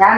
ഞാൻ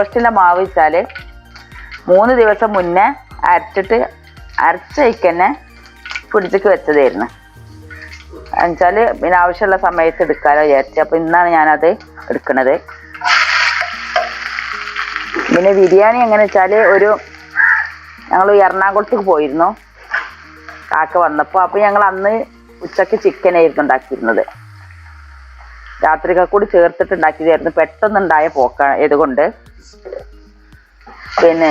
റോസ്റ്റിന്റെ മാവ് വെച്ചാൽ മൂന്ന് ദിവസം മുന്നേ അരച്ചിട്ട് അരച്ച തന്നെ പിടിച്ചേക്ക് വെച്ചതായിരുന്നു. എന്നുവെച്ചാൽ പിന്നെ ആവശ്യമുള്ള സമയത്ത് എടുക്കാലോ വിചാരിച്ചു. അപ്പോൾ ഇന്നാണ് ഞാനത് എടുക്കുന്നത് പിന്നെ ബിരിയാണി എങ്ങനെ വെച്ചാൽ ഒരു ഞങ്ങൾ എറണാകുളത്തേക്ക് പോയിരുന്നു. കാക്ക വന്നപ്പോൾ അപ്പോൾ ഞങ്ങൾ അന്ന് ഉച്ചയ്ക്ക് ചിക്കൻ ആയിരുന്നു ഉണ്ടാക്കിയിരുന്നത്. രാത്രികൾ കൂടി ചേർത്തിട്ട് ഉണ്ടാക്കിയതായിരുന്നു പെട്ടെന്നുണ്ടായ പോക്ക ഇതുകൊണ്ട്. പിന്നെ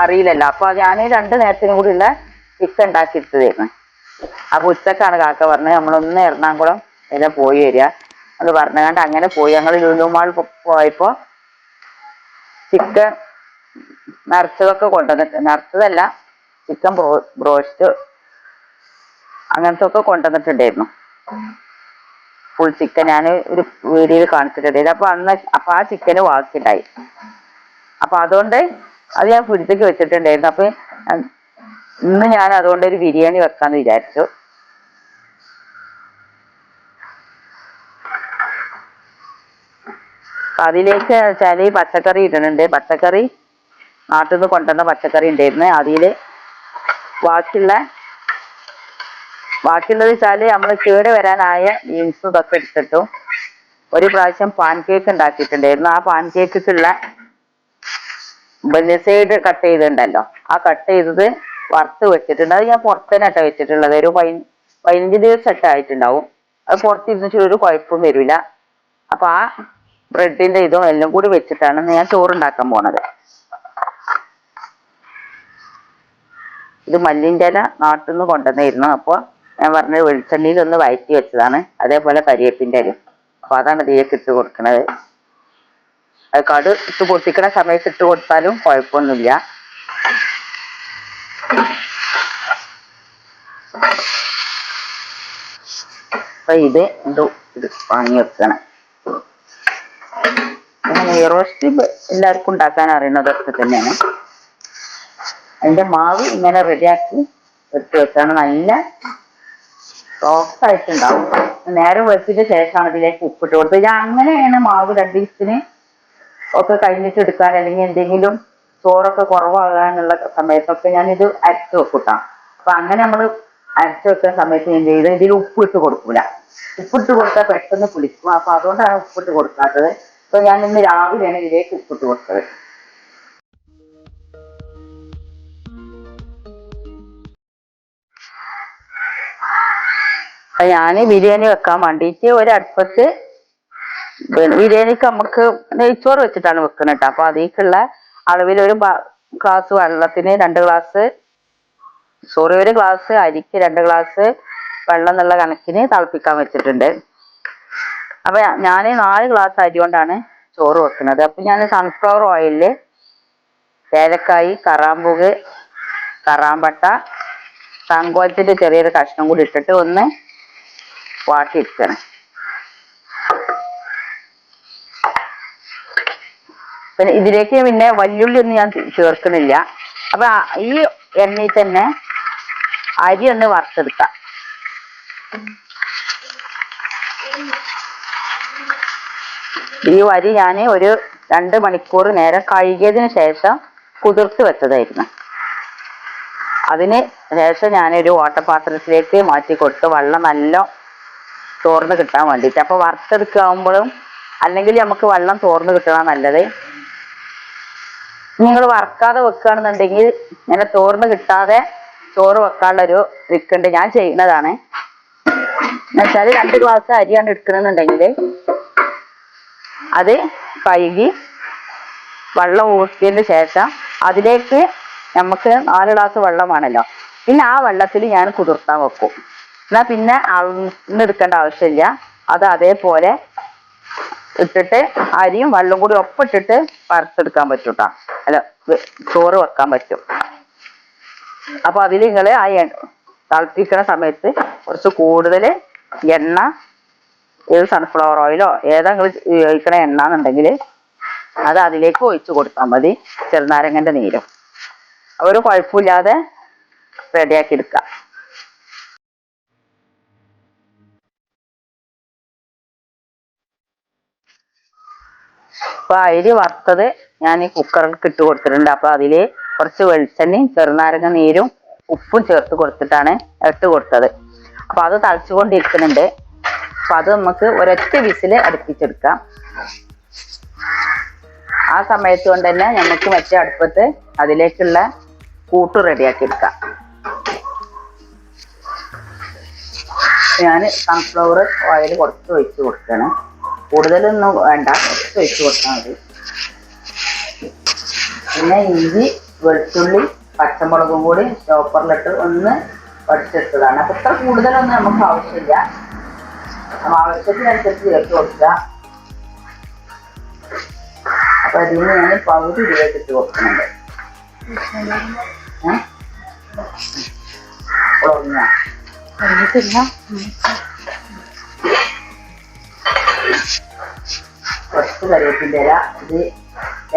അറിയില്ലല്ലോ. അപ്പൊ ഞാൻ രണ്ട് നേരത്തിനും കൂടി ഉള്ള ചിക്കൻ ഉണ്ടാക്കിയെടുത്തതായിരുന്നു. അപ്പൊ ഉച്ചക്കാണ് കാക്ക പറഞ്ഞത് നമ്മളൊന്ന് എറണാകുളം എല്ലാം പോയി വരിക. അത് പറഞ്ഞുകൊണ്ട് അങ്ങനെ പോയി. ഞങ്ങൾ ലുലുമാൾ പോയപ്പോ ചിക്കൻ നിറച്ചതൊക്കെ കൊണ്ടുവന്നിട്ട് നിറച്ചതല്ല ചിക്കൻ ബ്രോ ബ്രോസ്റ്റ് അങ്ങനത്തെ ഒക്കെ കൊണ്ടുവന്നിട്ടുണ്ടായിരുന്നു. ഫുൾ ചിക്കൻ ഞാൻ ഒരു വീഡിയോയിൽ കാണിച്ചിട്ടുണ്ട്. അപ്പൊ അന്ന് അപ്പൊ ആ ചിക്കന് വാക്കിണ്ടായി അപ്പൊ അതുകൊണ്ട് അത് ഞാൻ ഫ്രിഡ്ജിലേക്ക് വെച്ചിട്ടുണ്ടായിരുന്നു. അപ്പൊ ഇന്ന് ഞാൻ അതുകൊണ്ട് ഒരു ബിരിയാണി വെക്കാന്ന് വിചാരിച്ചു. അതിലേക്ക് വെച്ചാൽ പച്ചക്കറി ഇടുന്നുണ്ട്. പച്ചക്കറി നാട്ടിൽ നിന്ന് കൊണ്ടുവന്ന പച്ചക്കറി ഉണ്ടായിരുന്നു. അതിൽ ബാക്കിയുള്ള ബാക്കിയുള്ളത് വെച്ചാൽ നമ്മൾ കേട് വരാനായ ബീൻസും ഇതൊക്കെ എടുത്തിട്ടു. ഒരു പ്രാവശ്യം പാൻ കേക്ക് ഉണ്ടാക്കിയിട്ടുണ്ടായിരുന്നു. ആ പാൻ കേക്കുള്ള സൈഡ് കട്ട് ചെയ്തിട്ടുണ്ടല്ലോ. ആ കട്ട് ചെയ്തത് വറുത്ത് വെച്ചിട്ടുണ്ട്. അത് ഞാൻ പുറത്തന്നെ വെച്ചിട്ടുള്ളത്. ഒരു പതിന പതിനഞ്ച് ദിവസം ഇട്ട് ആയിട്ടുണ്ടാവും. അത് പുറത്തിരുന്നിട്ട് ഒരു കുഴപ്പവും വരില്ല അപ്പൊ ആ ബ്രെഡിന്റെ ഇതും എല്ലാം കൂടി വെച്ചിട്ടാണ് ഞാൻ ചോറുണ്ടാക്കാൻ പോണത്. ഇത് മല്ലിന്റെ ഇല നാട്ടിൽ നിന്ന് കൊണ്ടുവന്നിരുന്നു. അപ്പോൾ ഞാൻ പറഞ്ഞത് വെളിച്ചെണ്ണയിൽ ഒന്ന് വയറ്റി വെച്ചതാണ്. അതേപോലെ കരിയേപ്പിന്റെ അരി. അപ്പോൾ അതാണ് ഇതിലേക്ക് ഇട്ട് കൊടുക്കുന്നത് അത് കടു ഇട്ട് പൊട്ടിക്കുന്ന സമയത്ത് ഇട്ട് കൊടുത്താലും കുഴപ്പമൊന്നുമില്ല. അപ്പൊ ഇത് എന്തോ ഇത് വാങ്ങി വെക്കണം. നെയ് റോസ്റ്റ് എല്ലാവർക്കും ഉണ്ടാക്കാൻ അറിയുന്നതൊക്കെ തന്നെയാണ്. അതിന്റെ മാവ് ഇങ്ങനെ റെഡിയാക്കി എടുത്ത് വെച്ചാണ്. നല്ല സോഫ്റ്റ് ആയിട്ടുണ്ടാവും നേരം വെച്ചിട്ട് ശേഷമാണ് ഇതിലേക്ക് ഉപ്പിട്ട് കൊടുത്തത്. ഞാൻ അങ്ങനെയാണ് മാവ് രണ്ട് ദിവസത്തിന് ഒക്കെ കഴിഞ്ഞിട്ട് എടുക്കാൻ അല്ലെങ്കിൽ എന്തെങ്കിലും ചോറൊക്കെ കുറവാകാനുള്ള സമയത്തൊക്കെ ഞാൻ ഇത് അരച്ച് വെക്കൂട്ടാം. അപ്പൊ അങ്ങനെ നമ്മൾ അരച്ച് വെക്കുന്ന സമയത്ത് ഞാൻ ചെയ്ത് ഇതിൽ ഉപ്പിട്ട് കൊടുക്കൂല. ഉപ്പിട്ട് കൊടുത്താൽ പെട്ടെന്ന് പുളിക്കും. അപ്പൊ അതുകൊണ്ടാണ് ഉപ്പിട്ട് കൊടുക്കാത്തത്. അപ്പൊ ഞാൻ ഇന്ന് രാവിലെയാണ് ഇതിലേക്ക് ഉപ്പിട്ട് കൊടുത്തത്. അപ്പൊ ഞാൻ ബിരിയാണി വെക്കാൻ വേണ്ടിയിട്ട് ഒരടുപ്പത്ത് ബിരിയാണിക്ക് നമുക്ക് നെയ്ച്ചോറ് വെച്ചിട്ടാണ് വെക്കുന്നത് കേട്ടോ അപ്പൊ അതിലേക്കുള്ള അളവിൽ ഒരു ഗ്ലാസ് വെള്ളത്തിന് രണ്ട് ഗ്ലാസ് സോറി ഒരു ഗ്ലാസ് അരിക്ക് രണ്ട് ഗ്ലാസ് വെള്ളം എന്നുള്ള കണക്കിന് തിളപ്പിക്കാൻ വെച്ചിട്ടുണ്ട്. അപ്പൊ ഞാൻ നാല് ഗ്ലാസ് അരി കൊണ്ടാണ് ചോറ് വെക്കുന്നത് അപ്പൊ ഞാൻ സൺഫ്ലവർ ഓയിൽ ഏലക്കായി കറാമ്പൂക് കറാമ്പട്ട സങ്കോലത്തിന്റെ ചെറിയൊരു കഷ്ണം കൂടി ഇട്ടിട്ട് ഒന്ന് വാട്ടിയെടുക്കണം പിന്നെ ഇതിലേക്ക് പിന്നെ വല്യുള്ളി ഒന്നും ഞാൻ ചേർക്കുന്നില്ല അപ്പൊ ഈ എണ്ണയിൽ തന്നെ അരി ഒന്ന് വറുത്തെടുക്കാം. ഈ വരി ഞാൻ ഒരു രണ്ട് മണിക്കൂർ നേരം കഴുകിയതിന് ശേഷം കുതിർത്ത് വെച്ചതായിരുന്നു. അതിന് ശേഷം ഞാനൊരു ഓട്ടപാത്രത്തിലേക്ക് മാറ്റി കൊടുത്ത് വെള്ളം നല്ല തോർന്ന് കിട്ടാൻ വേണ്ടിയിട്ട്. അപ്പോൾ വറുത്തെടുക്കാവുമ്പോഴും അല്ലെങ്കിൽ നമുക്ക് വെള്ളം തോർന്ന് കിട്ടണം നല്ലത്. നിങ്ങൾ വറക്കാതെ വെക്കുകയാണെന്നുണ്ടെങ്കിൽ ഇങ്ങനെ തോർന്ന് കിട്ടാതെ ചോറ് വെക്കാനുള്ള ഒരു ട്രിക്കുണ്ട് ഞാൻ ചെയ്യുന്നതാണ്. എന്നുവെച്ചാൽ രണ്ട് ഗ്ലാസ് അരിയാണ് എടുക്കണമെന്നുണ്ടെങ്കിൽ അത് കഴുകി വെള്ളം ഊറ്റിയതിന് ശേഷം അതിലേക്ക് നമുക്ക് നാല് ഗ്ലാസ് വെള്ളമാണല്ലോ പിന്നെ ആ വെള്ളത്തിൽ ഞാൻ കുതിർത്താൻ വെക്കും. എന്നാൽ പിന്നെ അളന്ന് എടുക്കേണ്ട ആവശ്യമില്ല. അത് അതേപോലെ ഇട്ടിട്ട് അരിയും വെള്ളം കൂടി ഒപ്പിട്ടിട്ട് വറുത്തെടുക്കാൻ പറ്റും കേട്ടോ അല്ല ചോറ് വെക്കാൻ പറ്റും. അപ്പൊ അതിൽ നിങ്ങൾ ആ തിളപ്പിക്കുന്ന സമയത്ത് കുറച്ച് കൂടുതൽ എണ്ണ ഏത് സൺഫ്ലവർ ഓയിലോ ഏതാ നിങ്ങൾ ഉപയോഗിക്കണ എണ്ണ എന്നുണ്ടെങ്കിൽ അത് അതിലേക്ക് ഒഴിച്ചു കൊടുത്താൽ മതി. ചെറുനാരങ്ങന്റെ നീരും. ഒരു കുഴപ്പമില്ലാതെ റെഡിയാക്കി എടുക്കാം. അപ്പൊ അരി വറുത്തത് ഞാൻ ഈ കുക്കറിൽ ഇട്ട് കൊടുത്തിട്ടുണ്ട്. അപ്പൊ അതിൽ കുറച്ച് വെളിച്ചെണ്ണയും ചെറുനാരങ്ങ നീരും ഉപ്പും ചേർത്ത് കൊടുത്തിട്ടാണ് ഇട്ട് കൊടുത്തത്. അപ്പൊ അത് തളിച്ചുകൊണ്ടിരിക്കുന്നുണ്ട്. അപ്പൊ അത് നമുക്ക് ഒരൊറ്റ വിസിൽ അടുപ്പിച്ചെടുക്കാം. ആ സമയത്ത് കൊണ്ട് തന്നെ നമുക്ക് മറ്റേ അടുപ്പത്ത് അതിലേക്കുള്ള കൂട്ട് റെഡിയാക്കി എടുക്കാം ഞാൻ സൺഫ്ലവർ ഓയിൽ കുറച്ച് ഒഴിച്ച് കൊടുക്കണം കൂടുതലൊന്നും വേണ്ട. ഒഴിച്ച് കൊടുത്താൽ മതി. പിന്നെ ഇഞ്ചി വെളുത്തുള്ളി പച്ചമുളകും കൂടി ചോപ്പറിലിട്ട് ഒന്ന് പഠിച്ചെടുത്തതാണ് അപ്പൊ ഇത്ര കൂടുതലൊന്നും നമുക്ക് ആവശ്യമില്ല. ആവശ്യത്തിനനുസരിച്ച് ചേർത്ത് കൊടുക്കുക. അപ്പൊ അതിന് ഞാൻ പകുതി രൂപയ്ക്ക് കൊടുക്കുന്നുണ്ട്. ഏഹ് ഉറങ്ങ കുറച്ച് കറിവേപ്പിന്റെ ഇല ഇത്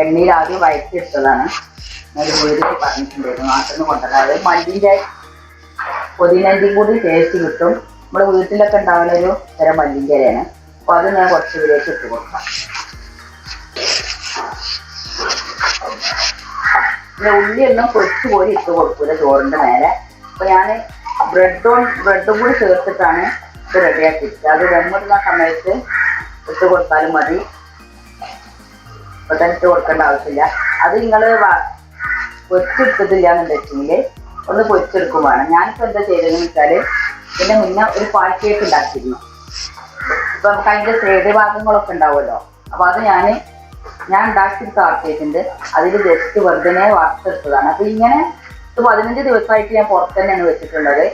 എണ്ണയിൽ ആദ്യം വയറ്റിയെടുത്തതാണ് ഞാൻ വീട്ടിൽ പറഞ്ഞിട്ടുണ്ടായിരുന്നു നാട്ടിൽ നിന്ന് കൊണ്ടുവരാം അത് മല്ലിന്റെ പുതിനന്റെയും കൂടി ടേസ്റ്റ് കിട്ടും. നമ്മുടെ വീട്ടിലൊക്കെ ഉണ്ടാവുന്ന ഒരു തരം മല്ലിന്റെ ഇലയാണ്. അപ്പോൾ അത് ഞാൻ കുറച്ച് ഇതിലേക്ക് ഇട്ട് കൊടുക്കാം. പിന്നെ ഉള്ളിയൊന്നും പൊരിച്ച് പോലും ഇട്ട് കൊടുക്കൂല ചോറിന്റെ മേലെ. അപ്പോൾ ഞാൻ ബ്രെഡും ബ്രെഡും കൂടി ചേർത്തിട്ടാണ് ഇത് റെഡിയാക്കിയിട്ട് അത് വെമ്മിടുന്ന സമയത്ത് ഇട്ട് കൊടുത്താലും മതി. ഇപ്പൊ തന്നെ ഇട്ട് കൊടുക്കേണ്ട ആവശ്യമില്ല. അത് നിങ്ങൾ പൊരിച്ചെടുത്തിട്ടില്ല എന്നുണ്ടെങ്കിൽ ഒന്ന് പൊരിച്ചെടുക്കും വേണം. ഞാനിപ്പോ എന്താ ചെയ്തതെന്ന് വെച്ചാൽ പിന്നെ മുന്നേ ഒരു പാൽ കേക്ക് ഉണ്ടാക്കിയിരുന്നു ഇപ്പൊ നമുക്ക് അതിന്റെ സൈഡ് ഭാഗങ്ങളൊക്കെ ഉണ്ടാവുമല്ലോ. അപ്പൊ അത് ഞാൻ ഞാൻ ഉണ്ടാക്കിയെടുത്ത് ആക്കിയിട്ടുണ്ട് അതിൽ ജസ്റ്റ് വെറുതെ വറുത്തെടുത്തതാണ്. അപ്പൊ ഇങ്ങനെ ഇത് പതിനഞ്ച് ദിവസമായിട്ട് ഞാൻ പുറത്ത് തന്നെയാണ് വെച്ചിട്ടുള്ളത്.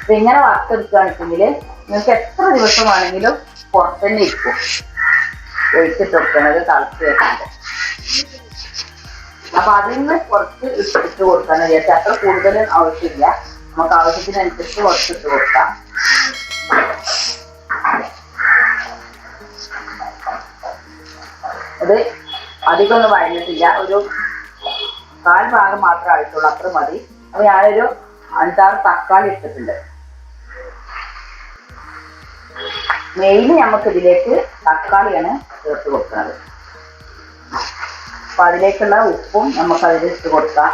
അപ്പൊ ഇങ്ങനെ വറുത്തെടുക്കുകയാണെന്നുണ്ടെങ്കിൽ നിങ്ങൾക്ക് എത്ര ദിവസം വേണമെങ്കിലും പുറത്ത് ഇരിക്കും. ഒഴിച്ചിട്ട് തളച്ച് തിളച്ച് വെക്കുന്നത് അപ്പൊ അതിൽ നിന്ന് കുറച്ച് ഇട്ടിട്ട് കൊടുക്കാന്ന് വിചാരിച്ചാൽ അത്ര കൂടുതലും ആവശ്യമില്ല. നമുക്ക് ആവശ്യത്തിനനുസരിച്ച് കുറച്ച് ഇട്ട് കൊടുക്കാം. അത് അധികമൊന്നും വഴഞ്ഞിട്ടില്ല ഒരു കാൽ ഭാഗം മാത്രമേ ആയിട്ടുള്ളൂ. അത്ര മതി. അപ്പൊ ഞാനൊരു അഞ്ചാറ് തക്കാളി ഇട്ടിട്ടുണ്ട്. മെയിൻ നമുക്ക് ഇതിലേക്ക് തക്കാളിയാണ് ചേർത്ത് കൊടുക്കുന്നത്. അപ്പൊ അതിലേക്കുള്ള ഉപ്പും നമുക്ക് അതിൽ ഇട്ട് കൊടുക്കാം.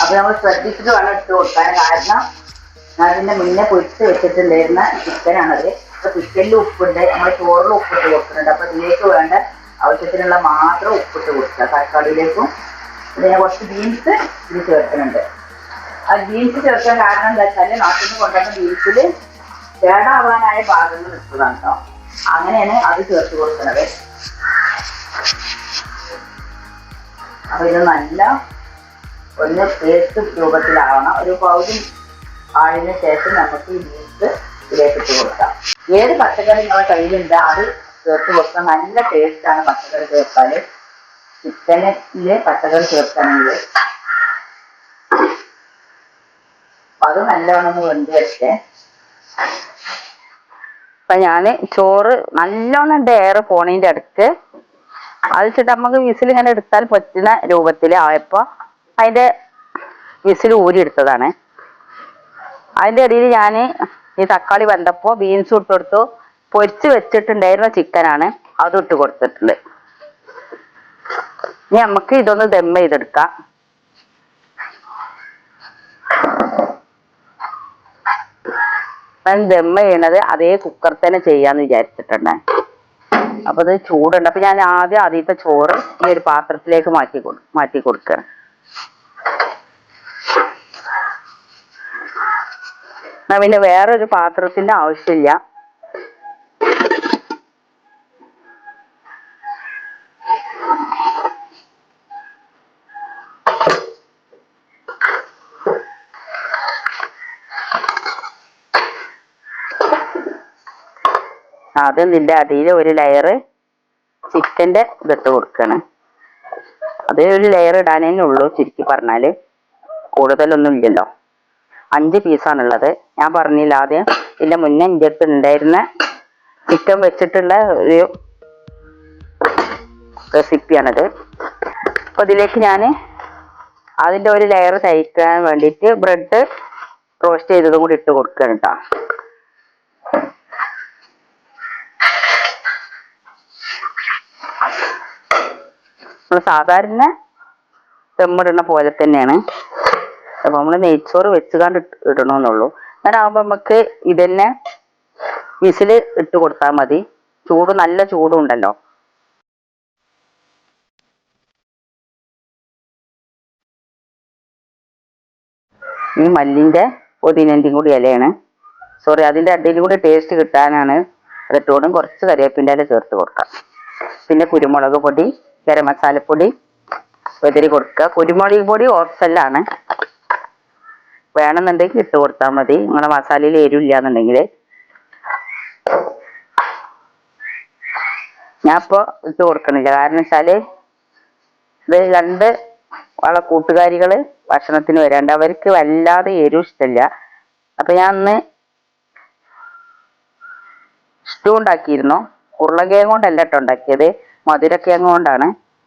അപ്പൊ നമ്മൾ ശ്രദ്ധിച്ചിട്ട് വേണം ഇട്ട് കൊടുക്കാൻ. കാരണം ഞാൻ ഇതിന്റെ മുന്നേ പൊരിച്ച് വെച്ചിട്ടുണ്ടായിരുന്ന ചിക്കനാണത്. അപ്പൊ ചിക്കനിൽ ഉപ്പുണ്ട്. നമ്മൾ ചോറിൽ ഉപ്പിട്ട് കൊടുക്കുന്നുണ്ട്. അപ്പൊ ഇതിലേക്ക് വേണ്ട ആവശ്യത്തിനുള്ള മാത്രം ഉപ്പിട്ട് കൊടുക്കുക. തക്കാളിയിലേക്കും. പിന്നെ കുറച്ച് ബീൻസ് ഇത് ചേർക്കുന്നുണ്ട്. ആ ബീൻസ് ചേർക്കാൻ കാരണം എന്താ വെച്ചാൽ നാട്ടിൽ നിന്ന് കൊണ്ടുവന്ന ബീൻസിൽ കേടാവാനായ ഭാഗങ്ങൾ എടുത്തതാണ് കേട്ടോ അങ്ങനെയാണ് അത് ചേർത്ത് കൊടുക്കുന്നത്. അപ്പൊ ഇത് നല്ല ഒന്ന് പേസ്റ്റ് രൂപത്തിലാവണം. ഒരു പൗതി ആയതിനു ശേഷം നമുക്ക് ഈ ബീൻസ് ഇതിലേക്ക് ഇട്ട് കൊടുക്കാം. ഏത് പച്ചക്കറി നിങ്ങളുടെ കയ്യിലുണ്ട് അത് ചേർത്ത് കൊടുക്കാൻ നല്ല ടേസ്റ്റാണ് പച്ചക്കറി ചേർത്താൽ. ചിക്കനിൽ പച്ചക്കറി ചേർക്കാണെങ്കിൽ അത് നല്ലോണം വെന്ത് വെച്ചേ അപ്പൊ ഞാൻ ചോറ് നല്ലോണം ഡയറ് പോണേന്റെ അടുത്ത് അത് വെച്ചിട്ട് നമുക്ക് വിസിൽ ഇങ്ങനെ എടുത്താൽ പറ്റുന്ന രൂപത്തിൽ ആയപ്പോ അതിന്റെ വിസിൽ ഊരി എടുത്തതാണ്. അതിന്റെ ഇടയിൽ ഞാൻ ഈ തക്കാളി വെന്തപ്പോ ബീൻസ് ഇട്ട് കൊടുത്തു പൊരിച്ച് വെച്ചിട്ടുണ്ടായിരുന്ന ചിക്കനാണ് അത് ഇട്ട് കൊടുത്തിട്ടുണ്ട്. ഇനി നമുക്ക് ഇതൊന്ന് ദം ചെയ്തെടുക്കാം. ഞാൻ ദമ്മ ചെയ്യണത് അതേ കുക്കർ തന്നെ ചെയ്യാന്ന് വിചാരിച്ചിട്ടുണ്ട്. അപ്പൊ അത് ചൂടുണ്ട്. അപ്പൊ ഞാൻ ആദ്യം ആദ്യത്തെ ചോറ് ഈ ഒരു പാത്രത്തിലേക്ക് മാറ്റി കൊടു മാറ്റി കൊടുക്കണം പിന്നെ വേറൊരു പാത്രത്തിന്റെ ആവശ്യമില്ല. ആദ്യം ഇതിന്റെ അടിയിൽ ഒരു ലെയർ ചിക്കന്റെ ഇതിട്ട് കൊടുക്കണം. അത് ഒരു ലെയർ ഇടാനേ ഉള്ളൂ ചുരുക്കി പറഞ്ഞാൽ. കൂടുതലൊന്നും ഇല്ലല്ലോ. അഞ്ച് പീസാണുള്ളത് ഞാൻ പറഞ്ഞില്ല ആദ്യം ഇതിന്റെ മുന്നേ എന്റെ ഉണ്ടായിരുന്ന ചിക്കൻ വെച്ചിട്ടുള്ള ഒരു റെസിപ്പിയാണത് അപ്പൊ ഇതിലേക്ക് ഞാൻ അതിന്റെ ഒരു ലെയർ തയ്ക്കാൻ വേണ്ടിയിട്ട് ബ്രെഡ് റോസ്റ്റ് ചെയ്തതും കൂടി ഇട്ട് കൊടുക്കണം കേട്ടോ സാധാരണ ദമ്മിടുന്ന പോലെ തന്നെയാണ്. അപ്പൊ നമ്മൾ നെയ്ച്ചോറ് വെച്ചുകാണ്ട് ഇടണമെന്നുള്ളൂ അങ്ങനെ ആവുമ്പോ നമുക്ക് ഇതന്നെ വിസിൽ ഇട്ട് കൊടുത്താൽ മതി. ചൂട് നല്ല ചൂടും ഉണ്ടല്ലോ ഈ മല്ലിന്റെ പുതിനന്റെയും കൂടി ഇലയാണ്. സോറി അതിന്റെ അടിയിൽ കൂടി ടേസ്റ്റ് കിട്ടാനാണ്. അതിട്ടോടും കുറച്ച് കറിവേപ്പിന്റെ ഇല ചേർത്ത് കൊടുക്കാം. പിന്നെ കുരുമുളക് പൊടി. ഗരം മസാലപ്പൊടി വെതിരി കൊടുക്കുക. കുരുമുളക് പൊടി ഓപ്ഷനിലാണ് വേണമെന്നുണ്ടെങ്കിൽ ഇട്ട് കൊടുത്താൽ മതി. നിങ്ങളെ മസാലയിൽ എരിവില്ല എന്നുണ്ടെങ്കിൽ ഞാൻ ഇപ്പോൾ ഇട്ട് കൊടുക്കണില്ല കാരണം വെച്ചാൽ ഇത് രണ്ട് വള കൂട്ടുകാരികൾ ഭക്ഷണത്തിന് വരാണ്ട് അവർക്ക് വല്ലാതെ എരിവ് ഇഷ്ടമില്ല അപ്പൊ ഞാൻ അന്ന് സ്റ്റൂ ഉണ്ടാക്കിയിരുന്നു. ഉരുളക്കിഴങ്ങ് കൊണ്ടല്ല കേട്ടോ ഉണ്ടാക്കിയത്. മധുരക്കിഴങ്ങ് കൊണ്ടാണ്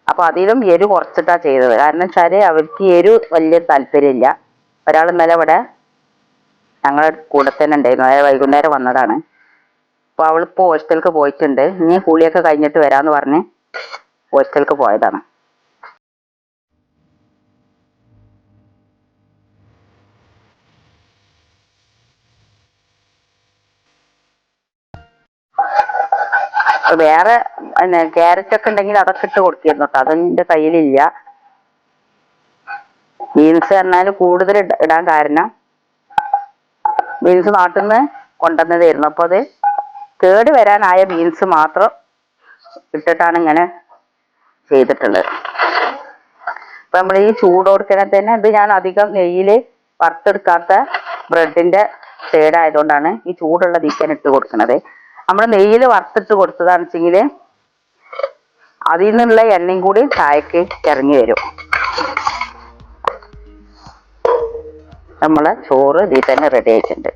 അപ്പൊ അതിലും എരു കുറച്ചിട്ടാ ചെയ്തത്. കാരണം വെച്ചാൽ അവർക്ക് എരു വലിയ താല്പര്യമില്ല. ഒരാൾ ഇന്നലെ ഇവിടെ ഞങ്ങളുടെ കൂടെ തന്നെ ഉണ്ടായിരുന്നു. അതായത് വൈകുന്നേരം വന്നതാണ്. അപ്പൊ അവളിപ്പോ ഹോസ്റ്റലിലേക്ക് പോയിട്ടുണ്ട്. ഇനി കുളിയൊക്കെ കഴിഞ്ഞിട്ട് വരാന്ന് പറഞ്ഞ് ഹോസ്റ്റലിലേക്ക് പോയതാണ്. വേറെ പിന്നെ ക്യാരറ്റ് ഒക്കെ ഉണ്ടെങ്കിൽ അതൊക്കെ ഇട്ട് കൊടുത്തിരുന്നു കേട്ടോ അതെന്റെ കയ്യിലില്ല. ബീൻസ് പറഞ്ഞാൽ കൂടുതൽ ഇടാൻ കാരണം ബീൻസ് നാട്ടിൽ നിന്ന് കൊണ്ടുവന്നതായിരുന്നു. അപ്പൊ അത് കേട് വരാനായ ബീൻസ് മാത്രം ഇട്ടിട്ടാണ് ഇങ്ങനെ ചെയ്തിട്ടുള്ളത്. അപ്പൊ നമ്മൾ ഈ ചൂടോടുക്കണ തന്നെ ഇത് ഞാൻ അധികം നെയ്യിൽ വറുത്തെടുക്കാത്ത ബ്രെഡിന്റെ സൈഡ് ആയതുകൊണ്ടാണ് ഈ ചൂടുള്ള തീക്കാൻ ഇട്ട് കൊടുക്കുന്നത് നമ്മൾ നെയ്യിൽ വറുത്തിട്ട് കൊടുത്തതാണെന്ന് വെച്ചെങ്കിൽ അതിൽ നിന്നുള്ള എണ്ണയും കൂടി ചായക്ക് ഇറങ്ങി വരും. നമ്മളെ ചോറ് ഇതിൽ തന്നെ റെഡി ആയിട്ടുണ്ട്.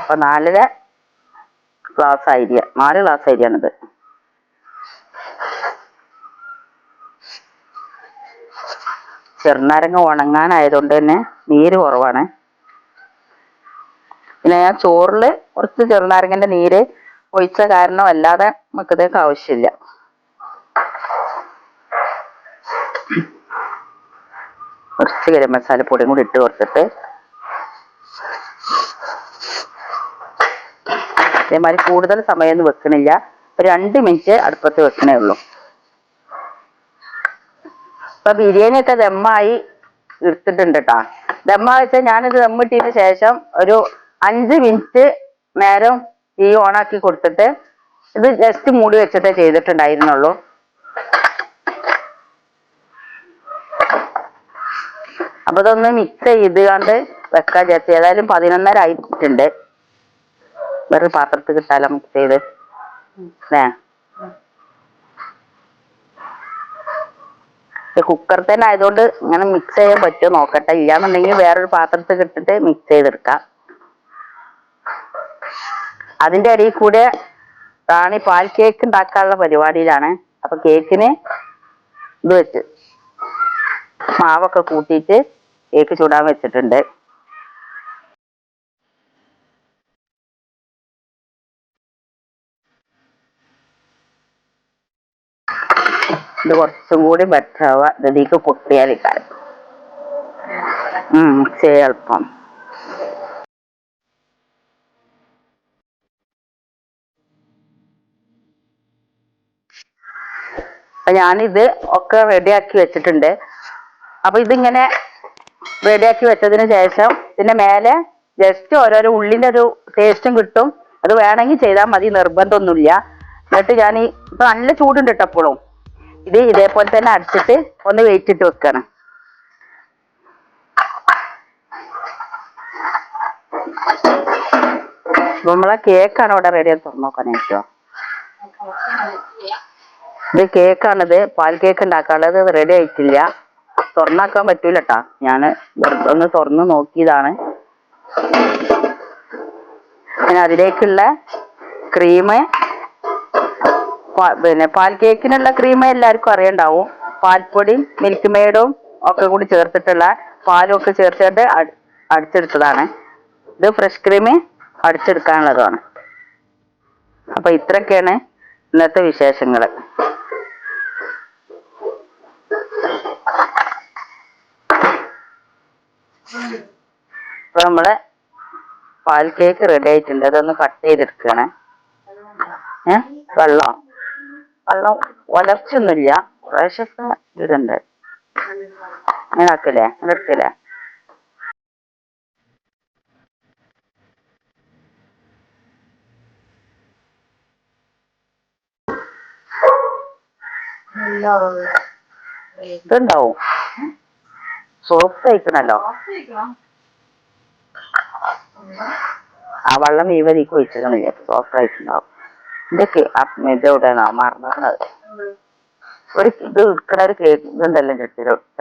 അപ്പൊ നാലര ഗ്ലാസ് അരിയ നാല് ഗ്ലാസ് അരിയാണിത് ചെറുനാരങ്ങ ഉണങ്ങാനായതുകൊണ്ട് തന്നെ നീര് കുറവാണ്. പിന്നെ ഞാൻ ചോറിൽ കുറച്ച് ചെറുനാരങ്ങന്റെ നീര് ഒഴിച്ച കാരണം അല്ലാതെ നമുക്കിതേക്ക് ആവശ്യമില്ല. കുറച്ച് ഗരം മസാലപ്പൊടിയും കൂടി ഇട്ട് കൊടുത്തിട്ട് അതേമാതിരി കൂടുതൽ സമയമൊന്നും വെക്കണില്ല. രണ്ട് മിനിറ്റ് അടുപ്പത്ത് വെക്കണേ ഉള്ളൂ. ഇപ്പൊ ബിരിയാണി ഒക്കെ ദമ്മായി എടുത്തിട്ടുണ്ട് കേട്ടാ ദമ്മ വെച്ചാൽ ഞാനിത് ദമ്മിട്ടതിന് ശേഷം ഒരു അഞ്ച് മിനിറ്റ് നേരം തീ ഓണാക്കി കൊടുത്തിട്ട് ഇത് ജസ്റ്റ് മൂടി വെച്ചിട്ടേ ചെയ്തിട്ടുണ്ടായിരുന്നുള്ളൂ. അപ്പൊ ഇതൊന്ന് മിക്സ് ചെയ്ത് കണ്ട് വെക്കാൻ വിചാരിച്ചു. ഏതായാലും പതിനൊന്നര ആയിട്ടുണ്ട്. വേറെ പാത്രത്തിൽ കിട്ടാലോ മിക്സ് ചെയ്ത്. അല്ലേ കുക്കർ തന്നെ ആയതുകൊണ്ട് ഇങ്ങനെ മിക്സ് ചെയ്യാൻ പറ്റുമോ നോക്കട്ടെ. ഇല്ലാന്നുണ്ടെങ്കിൽ വേറൊരു പാത്രത്തിൽ ഇട്ടിട്ട് മിക്സ് ചെയ്തെടുക്കാം. അതിന്റെ ഇടയിൽ കൂടെ റാണി പാൽ കേക്ക് ഉണ്ടാക്കാനുള്ള പരിപാടിയിലാണ്. അപ്പൊ കേക്കിന് ഇത് വെച്ച് മാവൊക്കെ കൂട്ടിയിട്ട് കേക്ക് ചൂടാൻ വെച്ചിട്ടുണ്ട്. ഇത് കുറച്ചും കൂടി ബെറ്റർ ആവുക. ഇതിലേക്ക് പൊട്ടിയാൽ കാര്യം മിക്സ് അപ്പൊ ഞാനിത് ഒക്കെ റെഡിയാക്കി വെച്ചിട്ടുണ്ട്. അപ്പൊ ഇതിങ്ങനെ റെഡിയാക്കി വെച്ചതിന് ശേഷം ഇതിന്റെ മേലെ ജസ്റ്റ് ഓരോരോ ഉള്ളിന്റെ ഒരു ടേസ്റ്റും കിട്ടും. അത് വേണമെങ്കിൽ ചെയ്താൽ മതി നിർബന്ധമൊന്നുമില്ല. എന്നിട്ട് ഞാൻ ഈ ഇപ്പൊ നല്ല ചൂടുണ്ട് കേട്ടോ എപ്പോഴും ഇത് ഇതേപോലെ തന്നെ അടച്ചിട്ട് ഒന്ന് വെയിറ്റ് ഇട്ട് വെക്കണം. നമ്മളെ കേക്കാണ് ഇവിടെ റെഡി ആയി തുറന്നു നോക്കാൻ ഏറ്റവും. ഇത് കേക്കാണിത് പാൽ കേക്ക് ഉണ്ടാക്കാനുള്ളത് റെഡി ആയിട്ടില്ല. തുറന്നാക്കാൻ പറ്റൂല ഞാൻ ഒന്ന് തുറന്ന് നോക്കിയതാണ്. പിന്നെ അതിലേക്കുള്ള ക്രീം പിന്നെ പാൽ കേക്കിനുള്ള ക്രീം എല്ലാവർക്കും അറിയണ്ടാവും. പാൽപ്പൊടിയും മിൽക്ക് മെയ്ഡും ഒക്കെ കൂടി ചേർത്തിട്ടുള്ള പാലും ഒക്കെ ചേർത്തിട്ട് അടിച്ചെടുത്തതാണ്. ഇത് ഫ്രഷ് ക്രീം അടിച്ചെടുക്കാനുള്ളതാണ്. അപ്പൊ ഇത്രയൊക്കെയാണ് ഇന്നത്തെ വിശേഷങ്ങൾ ഇപ്പൊ നമ്മളെ പാൽ കേക്ക് റെഡി ആയിട്ടുണ്ട്. അതൊന്ന് കട്ട് ചെയ്തെടുക്കണേ. ഏ? വെള്ളം. വെള്ളം ഒലർച്ചൊന്നുമില്ല കുറേശ്ശൊക്കെ ഇതുണ്ട്. അങ്ങനെ ആക്കില്ലേ ഇതുണ്ടാവും. സോഫ്റ്റ് ആയിക്കണല്ലോ. ആ വെള്ളം വീവതിക്ക് ഒഴിച്ചിരുന്നില്ല സോഫ്റ്റ് ആയിട്ടുണ്ടാവും. ഇതൊക്കെ ഇതെവിടെയാണോ മറന്നത്? ഒരു ഇത് ഇരിക്കണ ഒരു കേക്ക് ഇതുണ്ടല്ലോ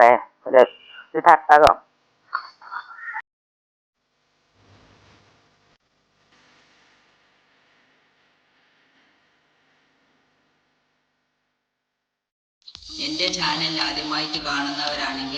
ഏ ഒരു തട്ടകം. എന്റെ ചാനൽ ആദ്യമായിട്ട് കാണുന്നവരാണെങ്കിൽ